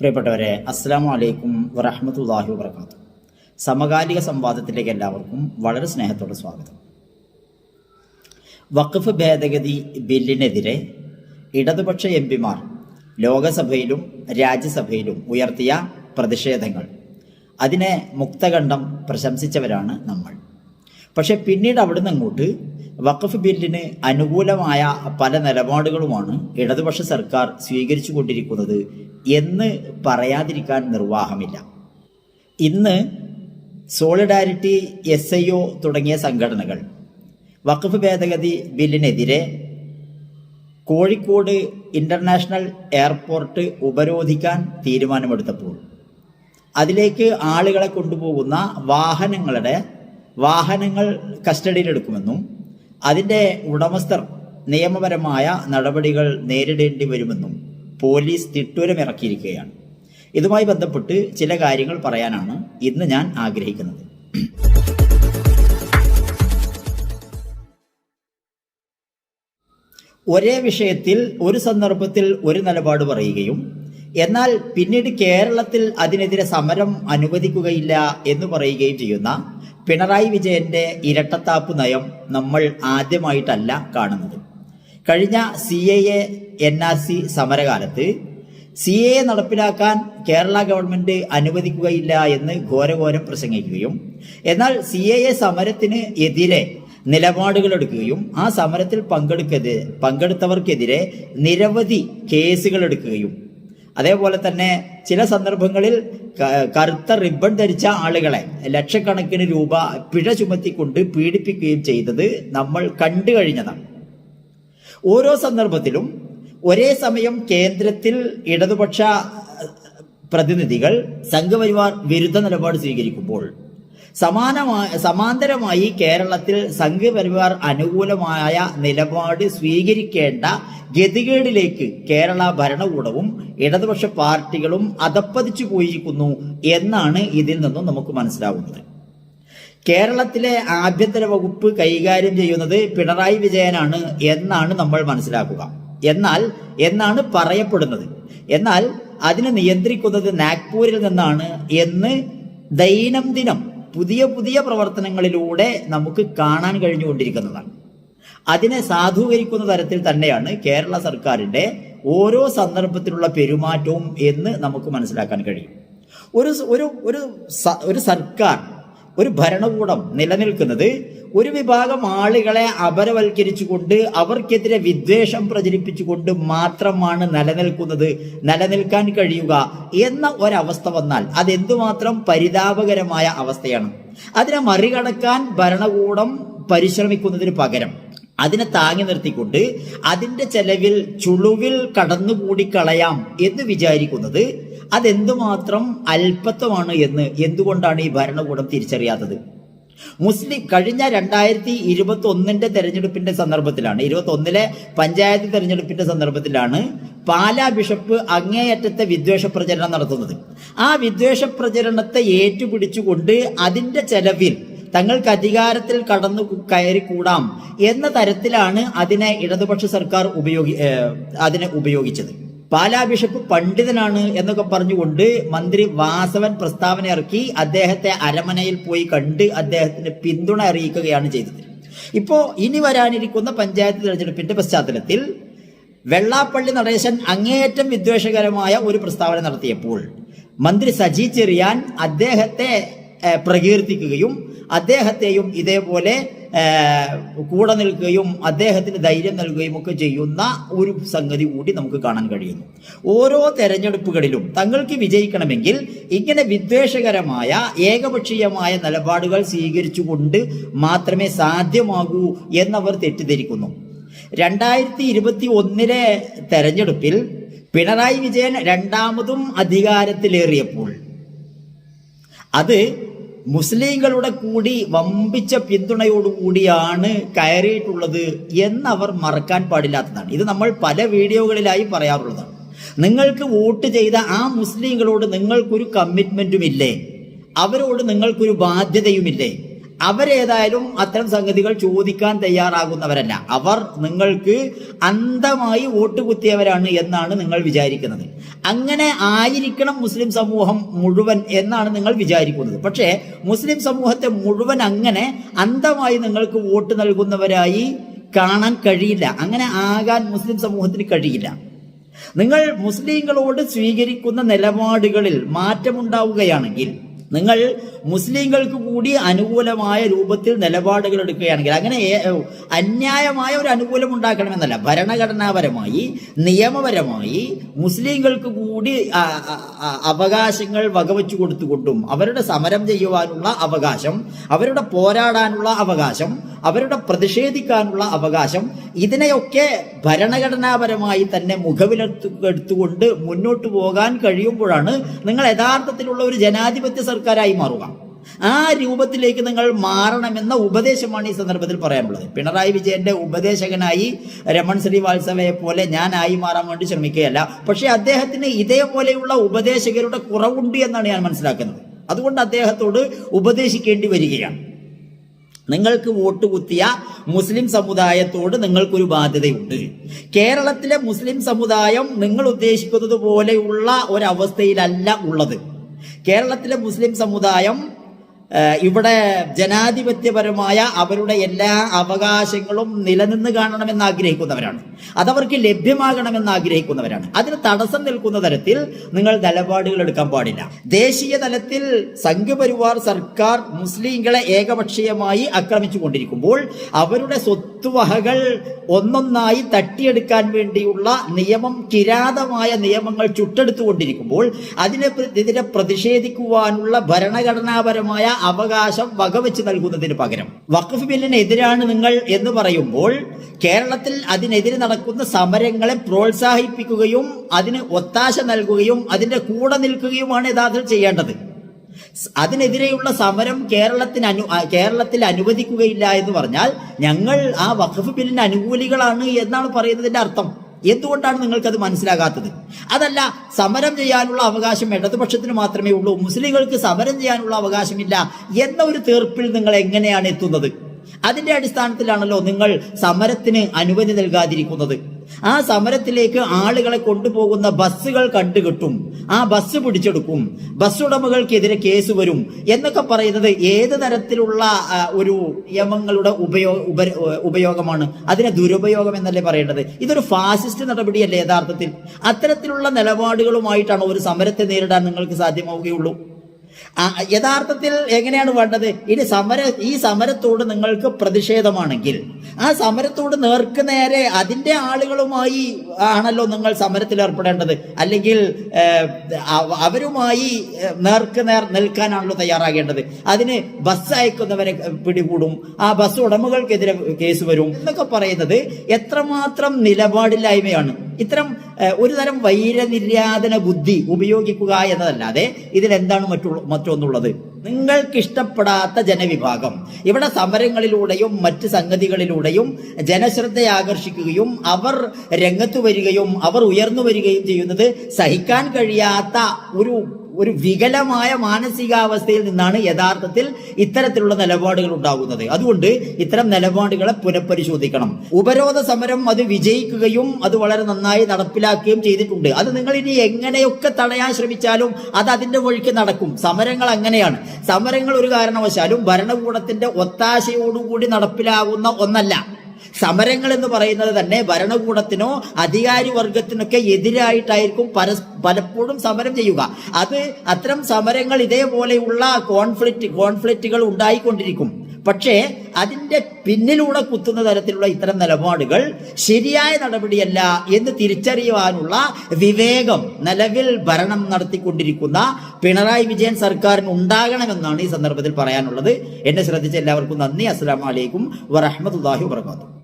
പ്രിയപ്പെട്ടവരെ അസ്സാം വലൈക്കും വറഹമത്തല്ലാഹി വാത്തു സമകാലിക സംവാദത്തിലേക്ക് എല്ലാവർക്കും വളരെ സ്നേഹത്തോടെ സ്വാഗതം. വഖഫ് ഭേദഗതി ബില്ലിനെതിരെ ഇടതുപക്ഷ എം പിമാർ ലോകസഭയിലും രാജ്യസഭയിലും ഉയർത്തിയ പ്രതിഷേധങ്ങൾ. അതിനെ മുക്തകണ്ഠം പ്രശംസിച്ചവരാണ് നമ്മൾ. പക്ഷെ പിന്നീട് അവിടുന്ന് അങ്ങോട്ട് വഖഫ് ബില്ലിന് അനുകൂലമായ പല നിലപാടുകളുമാണ് ഇടതുപക്ഷ സർക്കാർ സ്വീകരിച്ചു കൊണ്ടിരിക്കുന്നത് എന്ന് പറയാതിരിക്കാൻ നിർവാഹമില്ല. ഇന്ന് സോളിഡാരിറ്റി എസ് ഐ ഒ തുടങ്ങിയ സംഘടനകൾ വഖഫ് ഭേദഗതി ബില്ലിനെതിരെ കോഴിക്കോട് ഇന്റർനാഷണൽ എയർപോർട്ട് ഉപരോധിക്കാൻ തീരുമാനമെടുത്തപ്പോൾ അതിലേക്ക് ആളുകളെ കൊണ്ടുപോകുന്ന വാഹനങ്ങളുടെ വാഹനങ്ങൾ കസ്റ്റഡിയിലെടുക്കുമെന്നും അതിന്റെ ഉടമസ്ഥർ നിയമപരമായ നടപടികൾ നേരിടേണ്ടി വരുമെന്നും പോലീസ് തിട്ടൂരമിറക്കിയിരിക്കുകയാണ് ഇതുമായി ബന്ധപ്പെട്ട് ചില കാര്യങ്ങൾ പറയാനാണ് ഇന്ന് ഞാൻ ആഗ്രഹിക്കുന്നത്. ഒരേ വിഷയത്തിൽ ഒരു സന്ദർഭത്തിൽ ഒരു നിലപാട് പറയുകയും എന്നാൽ പിന്നീട് കേരളത്തിൽ അതിനെതിരെ സമരം അനുവദിക്കുകയില്ല എന്ന് പറയുകയും ചെയ്യുന്ന പിണറായി വിജയന്റെ ഇരട്ടത്താപ്പ് നയം നമ്മൾ ആദ്യമായിട്ടല്ല കാണുന്നത്. കഴിഞ്ഞ C A A N R C സമരകാലത്ത് C A നടപ്പിലാക്കാൻ കേരള ഗവൺമെന്റ് അനുവദിക്കുകയില്ല എന്ന് ഘോരഘോരം പ്രസംഗിക്കുകയും എന്നാൽ സി എ എ സമരത്തിന് എതിരെ നിലപാടുകൾ എടുക്കുകയും ആ സമരത്തിൽ പങ്കെടുക്കത് പങ്കെടുത്തവർക്കെതിരെ നിരവധി കേസുകൾ എടുക്കുകയും. അതേപോലെ തന്നെ ചില സന്ദർഭങ്ങളിൽ കറുത്ത റിബൺ ധരിച്ച ആളുകളെ ലക്ഷക്കണക്കിന് രൂപ പിഴ ചുമത്തിക്കൊണ്ട് പീഡിപ്പിക്കുകയും ചെയ്തത് നമ്മൾ കണ്ടു കഴിഞ്ഞതാണ്. ഓരോ സന്ദർഭത്തിലും ഒരേ സമയം കേന്ദ്രത്തിൽ ഇടതുപക്ഷ പ്രതിനിധികൾ സംഘപരിവാർ വിരുദ്ധ നിലപാട് സ്വീകരിക്കുമ്പോൾ സമാനമായ സമാന്തരമായി കേരളത്തിൽ സംഘപരിവാർ അനുകൂലമായ നിലപാട് സ്വീകരിക്കേണ്ട ഗതികേടിലേക്ക് കേരള ഭരണകൂടവും ഇടതുപക്ഷ പാർട്ടികളും അതപ്പതിച്ചു പോയിരിക്കുന്നു എന്നാണ് ഇതിൽ നിന്നും നമുക്ക് മനസ്സിലാവുന്നത്. കേരളത്തിലെ ആഭ്യന്തര വകുപ്പ് കൈകാര്യം ചെയ്യുന്നത് പിണറായി വിജയനാണ് എന്നാണ് നമ്മൾ മനസ്സിലാക്കുക. എന്നാൽ എന്നാണ് പറയപ്പെടുന്നത്. എന്നാൽ അതിനെ നിയന്ത്രിക്കുന്നത് നാഗ്പൂരിൽ നിന്നാണ് എന്ന് ദൈനംദിനം പുതിയ പുതിയ പ്രവർത്തനങ്ങളിലൂടെ നമുക്ക് കാണാൻ കഴിഞ്ഞുകൊണ്ടിരിക്കുന്നതാണ്. അതിനെ സാധൂകരിക്കുന്ന തരത്തിൽ തന്നെയാണ് കേരള സർക്കാരിന്റെ ഓരോ സന്ദർഭത്തിലുള്ള പെരുമാറ്റവും എന്ന് നമുക്ക് മനസ്സിലാക്കാൻ കഴിയും. ഒരു ഒരു ഒരു സർക്കാർ ഒരു ഭരണകൂടം നിലനിൽക്കുന്നത് ഒരു വിഭാഗം ആളുകളെ അപരവൽക്കരിച്ചുകൊണ്ട് അവർക്കെതിരെ വിദ്വേഷം പ്രചരിപ്പിച്ചുകൊണ്ട് മാത്രമാണ് നിലനിൽക്കുന്നത് നിലനിൽക്കാൻ കഴിയുക എന്ന ഒരവസ്ഥ വന്നാൽ അതെന്തുമാത്രം പരിതാപകരമായ അവസ്ഥയാണ്. അതിനെ മറികടക്കാൻ ഭരണകൂടം പരിശ്രമിക്കുന്നതിന് പകരം അതിനെ താങ്ങി നിർത്തിക്കൊണ്ട് അതിന്റെ ചെലവിൽ ചുളുവിൽ കടന്നുകൂടി കളയാം എന്ന് വിചാരിക്കുന്നത് അതെന്തുമാത്രം അല്പത്വമാണ് എന്ന് എന്തുകൊണ്ടാണ് ഈ ഭരണകൂടം തിരിച്ചറിയാത്തത്? മുസ്ലിം കഴിഞ്ഞ രണ്ടായിരത്തി ഇരുപത്തി ഒന്നിന്റെ തെരഞ്ഞെടുപ്പിന്റെ സന്ദർഭത്തിലാണ് ഇരുപത്തി ഒന്നിലെ പഞ്ചായത്ത് തെരഞ്ഞെടുപ്പിന്റെ സന്ദർഭത്തിലാണ് പാലാ ബിഷപ്പ് അങ്ങേയറ്റത്തെ വിദ്വേഷ പ്രചരണം നടത്തുന്നത്. ആ വിദ്വേഷ പ്രചരണത്തെ ഏറ്റുപിടിച്ചുകൊണ്ട് അതിന്റെ ചെലവിൽ തങ്ങൾക്ക് അധികാരത്തിൽ കടന്നു കയറിക്കൂടാം കൂടാം എന്ന തരത്തിലാണ് അതിനെ ഇടതുപക്ഷ സർക്കാർ ഉപയോഗി അതിനെ ഉപയോഗിച്ചത്. പാലാ ബിഷപ്പ് പണ്ഡിതനാണ് എന്നൊക്കെ പറഞ്ഞുകൊണ്ട് മന്ത്രി വാസവൻ പ്രസ്താവന ഇറക്കി അദ്ദേഹത്തെ അരമനയിൽ പോയി കണ്ട് അദ്ദേഹത്തിന് പിന്തുണ അറിയിക്കുകയാണ് ചെയ്തത്. ഇപ്പോ ഇനി വരാനിരിക്കുന്ന പഞ്ചായത്ത് തെരഞ്ഞെടുപ്പിന്റെ പശ്ചാത്തലത്തിൽ വെള്ളാപ്പള്ളി നടേശൻ അങ്ങേയറ്റം വിദ്വേഷകരമായ ഒരു പ്രസ്താവന നടത്തിയപ്പോൾ മന്ത്രി സജി ചെറിയാൻ അദ്ദേഹത്തെ പ്രകീർത്തിക്കുകയും അദ്ദേഹത്തെയും ഇതേപോലെ കൂടെ നിൽക്കുകയും അദ്ദേഹത്തിന് ധൈര്യം നൽകുകയും ഒക്കെ ചെയ്യുന്ന ഒരു സംഗതി കൂടി നമുക്ക് കാണാൻ കഴിയുന്നു. ഓരോ തെരഞ്ഞെടുപ്പുകളിലും തങ്ങൾക്ക് വിജയിക്കണമെങ്കിൽ ഇങ്ങനെ വിദ്വേഷകരമായ ഏകപക്ഷീയമായ നിലപാടുകൾ സ്വീകരിച്ചുകൊണ്ട് മാത്രമേ സാധ്യമാകൂ എന്നവർ തെറ്റിദ്ധരിക്കുന്നു. രണ്ടായിരത്തി ഇരുപത്തി ഒന്നിലെ തെരഞ്ഞെടുപ്പിൽ പിണറായി വിജയൻ രണ്ടാമതും അധികാരത്തിലേറിയപ്പോൾ അത് മുസ്ലിങ്ങളുടെ കൂടി വമ്പിച്ച പിന്തുണയോടുകൂടിയാണ് കയറിയിട്ടുള്ളത് എന്നവർ മറക്കാൻ പാടില്ലാത്തതാണ്. ഇത് നമ്മൾ പല വീഡിയോകളിലായി പറയാറുള്ളതാണ്. നിങ്ങൾക്ക് വോട്ട് ചെയ്ത ആ മുസ്ലിങ്ങളോട് നിങ്ങൾക്കൊരു കമ്മിറ്റ്മെന്റും ഇല്ലേ? അവരോട് നിങ്ങൾക്കൊരു ബാധ്യതയുമില്ലേ? അവരേതായാലും അത്തരം സംഗതികൾ ചോദിക്കാൻ തയ്യാറാകുന്നവരല്ല. അവർ നിങ്ങൾക്ക് അന്ധമായി വോട്ട് കുത്തിയവരാണ് എന്നാണ് നിങ്ങൾ വിചാരിക്കുന്നത്. അങ്ങനെ ആയിരിക്കണം മുസ്ലിം സമൂഹം മുഴുവൻ എന്നാണ് നിങ്ങൾ വിചാരിക്കുന്നത്. പക്ഷേ മുസ്ലിം സമൂഹത്തെ മുഴുവൻ അങ്ങനെ അന്ധമായി നിങ്ങൾക്ക് വോട്ട് നൽകുന്നവരായി കാണാൻ കഴിയില്ല. അങ്ങനെ ആകാൻ മുസ്ലിം സമൂഹത്തിന് കഴിയില്ല. നിങ്ങൾ മുസ്ലിങ്ങളോട് സ്വീകരിക്കുന്ന നിലപാടുകളിൽ മാറ്റമുണ്ടാവുകയാണെങ്കിൽ നിങ്ങൾ മുസ്ലിങ്ങൾക്ക് കൂടി അനുകൂലമായ രൂപത്തിൽ നിലപാടുകൾ എടുക്കുകയാണെങ്കിൽ അങ്ങനെ അന്യായമായ ഒരു അനുകൂലം ഉണ്ടാക്കണമെന്നല്ല. ഭരണഘടനാപരമായി നിയമപരമായി മുസ്ലിങ്ങൾക്ക് കൂടി അവകാശങ്ങൾ വകവച്ചു കൊടുത്തുകൊണ്ടും അവരുടെ സമരം ചെയ്യുവാനുള്ള അവകാശം അവരുടെ പോരാടാനുള്ള അവകാശം അവരുടെ പ്രതിഷേധിക്കാനുള്ള അവകാശം ഇതിനെയൊക്കെ ഭരണഘടനാപരമായി തന്നെ മുഖവിലെടുത്തു എടുത്തുകൊണ്ട് മുന്നോട്ട് പോകാൻ കഴിയുമ്പോഴാണ് നിങ്ങൾ യഥാർത്ഥത്തിലുള്ള ഒരു ജനാധിപത്യ സർക്കാരായി മാറുക. ആ രൂപത്തിലേക്ക് നിങ്ങൾ മാറണമെന്ന ഉപദേശമാണ് ഈ സന്ദർഭത്തിൽ പറയാനുള്ളത്. പിണറായി വിജയന്റെ ഉപദേശകനായി രമൺ ശ്രീവാത്സവയെ പോലെ ഞാനായി മാറാൻ വേണ്ടി ശ്രമിക്കുകയല്ല. പക്ഷേ അദ്ദേഹത്തിന് ഇതേപോലെയുള്ള ഉപദേശകരുടെ കുറവുണ്ട് എന്നാണ് ഞാൻ മനസ്സിലാക്കുന്നത്. അതുകൊണ്ട് അദ്ദേഹത്തോട് ഉപദേശിക്കേണ്ടി വരികയാണ്. നിങ്ങൾക്ക് വോട്ട് കുത്തിയ മുസ്ലിം സമുദായത്തോട് നിങ്ങൾക്കൊരു ബാധ്യതയുണ്ട്. കേരളത്തിലെ മുസ്ലിം സമുദായം നിങ്ങൾ ഉദ്ദേശിക്കുന്നത് പോലെയുള്ള ഒരവസ്ഥയിലല്ല ഉള്ളത്. കേരളത്തിലെ മുസ്ലിം സമുദായം ഇവിടെ ജനാധിപത്യപരമായ അവരുടെ എല്ലാ അവകാശങ്ങളും നിലനിന്ന് കാണണമെന്ന് ആഗ്രഹിക്കുന്നവരാണ്. അതവർക്ക് ലഭ്യമാകണമെന്ന് ആഗ്രഹിക്കുന്നവരാണ്. അതിന് തടസ്സം നിൽക്കുന്ന തരത്തിൽ നിങ്ങൾ നിലപാടുകൾ എടുക്കാൻ പാടില്ല. ദേശീയ തലത്തിൽ സംഘപരിവാർ സർക്കാർ മുസ്ലിങ്ങളെ ഏകപക്ഷീയമായി ആക്രമിച്ചു കൊണ്ടിരിക്കുമ്പോൾ അവരുടെ സ്വത്തുവകകൾ ഒന്നൊന്നായി തട്ടിയെടുക്കാൻ വേണ്ടിയുള്ള നിയമം കിരാതമായ നിയമങ്ങൾ ചുട്ടെടുത്തുകൊണ്ടിരിക്കുമ്പോൾ അതിനെ പ്രതിഷേധിക്കുവാനുള്ള ഭരണഘടനാപരമായ അവകാശം വകവെച്ച് നൽകുന്നതിന് പകരം. വഖഫ് ബില്ലിനെതിരാണ് നിങ്ങൾ എന്ന് പറയുമ്പോൾ കേരളത്തിൽ അതിനെതിരെ നടക്കുന്ന സമരങ്ങളെ പ്രോത്സാഹിപ്പിക്കുകയും അതിന് ഒത്താശ നൽകുകയും അതിന്റെ കൂടെ നിൽക്കുകയുമാണ് യഥാർത്ഥത്തിൽ ചെയ്യേണ്ടത്. അതിനെതിരെയുള്ള സമരം കേരളത്തിന് അനു കേരളത്തിൽ അനുവദിക്കുകയില്ല എന്ന് പറഞ്ഞാൽ ഞങ്ങൾ ആ വഖഫ് ബില്ലിന് അനുകൂലികളാണ് എന്നാണ് പറയുന്നതിന്റെ അർത്ഥം. എന്തുകൊണ്ടാണ് നിങ്ങൾക്കത് മനസ്സിലാകാത്തത്? അതല്ല സമരം ചെയ്യാനുള്ള അവകാശം ഇടതുപക്ഷത്തിന് മാത്രമേ ഉള്ളൂ. മുസ്ലിങ്ങൾക്ക് സമരം ചെയ്യാനുള്ള അവകാശമില്ല എന്ന ഒരു തീർപ്പിൽ നിങ്ങൾ എങ്ങനെയാണ് എത്തുന്നത്? അതിന്റെ അടിസ്ഥാനത്തിലാണല്ലോ നിങ്ങൾ സമരത്തിന് അനുമതി നൽകാതിരിക്കുന്നത്. ആ സമരത്തിലേക്ക് ആളുകളെ കൊണ്ടുപോകുന്ന ബസ്സുകൾ കണ്ടുകിട്ടും. ആ ബസ് പിടിച്ചെടുക്കും. ബസ് ഉടമകൾക്കെതിരെ കേസ് വരും. എന്നൊക്കെ പറയുന്നത് ഏത് തരത്തിലുള്ള ഒരു നിയമങ്ങളുടെ ഉപയോഗ ഉപയോഗമാണ്? അതിനെ ദുരുപയോഗം എന്നല്ലേ പറയേണ്ടത്? ഇതൊരു ഫാസിസ്റ്റ് നടപടിയല്ലേ യഥാർത്ഥത്തിൽ? അത്തരത്തിലുള്ള നിലപാടുകളുമായിട്ടാണ് ഒരു സമരത്തെ നേരിടാൻ നിങ്ങൾക്ക് സാധ്യമാവുകയുള്ളൂ? യഥാർത്ഥത്തിൽ എങ്ങനെയാണ് വേണ്ടത്? ഇനി സമര ഈ സമരത്തോട് നിങ്ങൾക്ക് പ്രതിഷേധമാണെങ്കിൽ ആ സമരത്തോട് നേർക്ക് നേരെ അതിന്റെ ആളുകളുമായി ആണല്ലോ നിങ്ങൾ സമരത്തിൽ ഏർപ്പെടേണ്ടത്. അല്ലെങ്കിൽ അവരുമായി നേർക്ക് നേർ നിൽക്കാനാണല്ലോ തയ്യാറാകേണ്ടത്. അതിന് ബസ് അയക്കുന്നവരെ പിടികൂടും. ആ ബസ് ഉടമകൾക്കെതിരെ കേസ് വരും. എന്നൊക്കെ പറയുന്നത് എത്രമാത്രം നിലപാടില്ലായ്മയാണ്. ഇത്തരം ഒരു തരം വൈരനിര്യാതന ബുദ്ധി ഉപയോഗിക്കുക എന്നതല്ലാതെ ഇതിലെന്താണ് മറ്റുള്ള മറ്റൊന്നുള്ളത് നിങ്ങൾക്ക് നിങ്ങൾക്കിഷ്ടപ്പെടാത്ത ജനവിഭാഗം. ഇവിടെ സമരങ്ങളിലൂടെയും മറ്റ് സംഗതികളിലൂടെയും ജനശ്രദ്ധ ആകർഷിക്കുകയും അവർ രംഗത്ത് വരികയും അവർ ഉയർന്നു വരികയും ചെയ്യുന്നത് സഹിക്കാൻ കഴിയാത്ത ഒരു ഒരു വികലമായ മാനസികാവസ്ഥയിൽ നിന്നാണ് യഥാർത്ഥത്തിൽ ഇത്തരത്തിലുള്ള നിലപാടുകൾ ഉണ്ടാകുന്നത്. അതുകൊണ്ട് ഇത്തരം നിലപാടുകളെ പുനഃപരിശോധിക്കണം. ഉപരോധ സമരം അത് വിജയിക്കുകയും അത് വളരെ നന്നായി നടപ്പിലാക്കുകയും ചെയ്തിട്ടുണ്ട്. അത് നിങ്ങൾ ഇനി എങ്ങനെയൊക്കെ തടയാൻ ശ്രമിച്ചാലും അത് അതിന്റെ വഴിക്ക് നടക്കും. സമരങ്ങൾ അങ്ങനെയാണ്. സമരങ്ങൾ ഒരു കാരണവശാലും ഭരണകൂടത്തിന്റെ ഒത്താശയോടുകൂടി നടപ്പിലാകുന്ന ഒന്നല്ല. സമരങ്ങൾ എന്ന് പറയുന്നത് തന്നെ ഭരണകൂടത്തിനോ അധികാരി വർഗത്തിനൊക്കെ എതിരായിട്ടായിരിക്കും പരസ് പലപ്പോഴും സമരം ചെയ്യുക. അത് അത്തരം സമരങ്ങൾ ഇതേപോലെയുള്ള കോൺഫ്ലിക്റ്റ് കോൺഫ്ലിക്റ്റുകൾ ഉണ്ടായിക്കൊണ്ടിരിക്കും. പക്ഷേ അതിന്റെ പിന്നിലൂടെ കുത്തുന്ന തരത്തിലുള്ള ഇത്തരം നിലപാടുകൾ ശരിയായ നടപടിയല്ല എന്ന് തിരിച്ചറിയുവാനുള്ള വിവേകം നിലവിൽ ഭരണം നടത്തിക്കൊണ്ടിരിക്കുന്ന പിണറായി വിജയൻ സർക്കാരിന് ഉണ്ടാകണമെന്നാണ് ഈ സന്ദർഭത്തിൽ പറയാനുള്ളത്. എന്നെ ശ്രദ്ധിച്ച എല്ലാവർക്കും നന്ദി. അസ്സലാമു അലൈക്കും വറഹ്മത്തുള്ളാഹി വബറകാതുഹു.